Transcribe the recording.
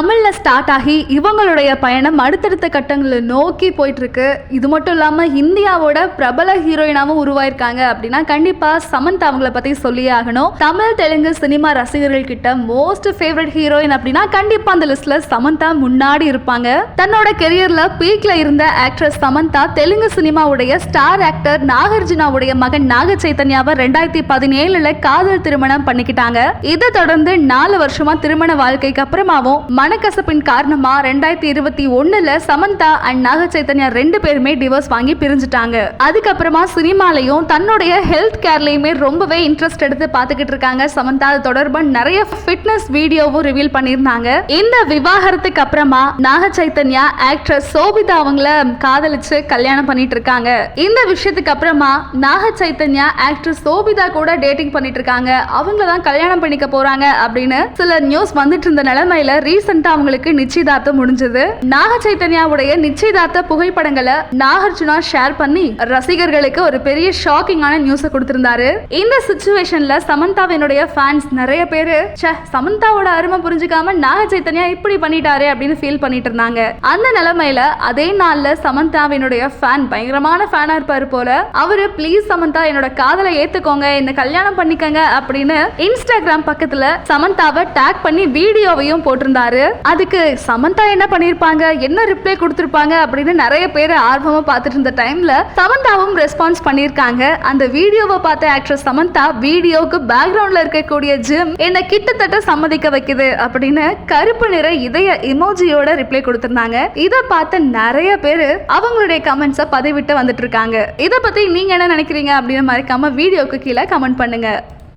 தமிழில் ஸ்டார்ட் ஆகி இவங்களுடைய பயணம் அடுத்தடுத்த கட்டங்களை நோக்கி போயிட்டுருக்கு. இது மட்டும் இல்லாமல் இந்தியாவோட பிரபல ஹீரோயினாவும் உருவாயிருக்காங்க அப்படின்னா கண்டிப்பாக சமந்தா அவங்கள பற்றி சொல்லியே ஆகணும். தமிழ் தெலுங்கு சினிமா ரசிகர்கள் கிட்ட மோஸ்ட் ஃபேவரட் ஹீரோயின் அப்படின்னா கண்டிப்பாக அந்த லிஸ்ட்ல சமந்தா முன்னாடி இருப்பாங்க. தன்னோட கெரியர்ல பீக்ல இருந்த ஆக்ட்ரஸ் சமந்தா தெலுங்கு சினிமாவுடைய ஸ்டார் ஆக்டர் நாகார்ஜுனாவுடைய மகன் நாக சைத்தன்யாவை ரெண்டாயிரத்தி பதினேழுல காதல் திருமணம் பண்ணிக்கிட்டாங்க. இதை தொடர்ந்து நாலு வருஷமா திருமண வாழ்க்கைக்கு அப்புறமாவும் மனக்கசப்பின் காரணமா ரெண்டாயிரத்தி இருபத்தி ஒண்ணுல சமந்தா அண்ட் நாக சைத்தன்யா ரெண்டு பேருமே டிவோர்ஸ் வாங்கி பிரிஞ்சுட்டாங்க. அதுக்கப்புறமா சினிமாலையும் தன்னுடைய ஹெல்த் கேர்லயுமே ரொம்பவே இன்ட்ரெஸ்ட் எடுத்து பாத்துக்கிட்டு இருக்காங்க. சமந்தா அது தொடர்பா நிறைய ஃபிட்னஸ் வீடியோவும் ரிவீல் பண்ணியிருந்தாங்க. இந்த விவாகரத்துக்கு அப்புறமா நாக சைத்தன்யா ஆக்ட்ரஸ் சோபிதா அவங்கள காதலிச்சு கல்யாணம் பண்ணிட்டு இருக்காங்க. இந்த விஷயத்துக்கு அப்புறமா நாக சைத்தன்யா ஆக்ட்ரஸ் சோபிதா கூட டேட்டிங் பண்ணிட்டு இருக்காங்க. அவங்கள தான் கல்யாணம் பண்ணிக்க போறாங்க அப்படின்னு சில நியூஸ் வந்துட்டு இருந்த நிலைமையில ரீசெண்டா அவங்களுக்கு நிச்சயதார்த்தம் முடிஞ்சது. நாக சைத்தன்யாவுடைய நிச்சயதார்த்த புகைப்படங்களை நாகார்ஜுனா ஷேர் பண்ணி ரசிகர்களுக்கு ஒரு பெரிய ஷாக்கிங்கான நியூஸை கொடுத்திருந்தாரு. இந்த சுச்சுவேஷன்ல சமந்தாவினுடைய ஃபேன்ஸ் நிறைய பேரு ச்சே சமந்தாவோட அருமை புரிஞ்சுக்காம நாக சைத்தன்யா இப்படி பண்ணிட்டாரு அப்படின்னு ஃபீல் பண்ணிட்டு இருந்தாங்க. அந்த நிலைமையில அதே நாள்ல சமந்தாவினுடைய ஃபேன் பயங்கரமான ஃபேனா இருப்பாரு போல அவரு ப்ளீஸ் சமந்தா என்னோட காதலை ஏத்துக்கோங்க என்ன கல்யாணம் பண்ணிக்கங்க அப்படின்னு இன்ஸ்டாகிராம் பக்கத்துல சமந்தாவை டேக் பண்ணி வீடியோவையும் போட்டிருந்தாரு. அதுக்கு சமந்தா என்ன பண்ணிருப்பாங்க? என்ன ரிப்ளை கொடுத்துருப்பாங்க? அப்படின்னு நிறைய பேர் ஆர்வமா பார்த்துட்டு இருந்த டைம்ல சமந்தாவும் ரெஸ்பான்ஸ் பண்ணிருக்காங்க. அந்த வீடியோவை பார்த்த ஆக்ட்ரஸ் சமந்தா வீடியோவுக்கு பேக்ரவுண்ட்ல இருக்கக்கூடிய ஜிம் என்ன கிட்டத்தட்ட சம்மதிக்க வைக்குது அப்படின்னு கருப்பு நிற இதய இமோஜியோட ரிப்ளை கொடுத்திருந்தாங்க. இதை பார்த்த நிறைய பேர் அவங்களுடைய கமெண்ட்ஸை பதிவிட்டு வந்துட்டு இருக்காங்க. இதை பத்தி நீங்க என்ன நினைக்கிறீங்க? அப்படின்னு மறக்காம வீடியோக்கு கீழே கமெண்ட் பண்ணுங்க.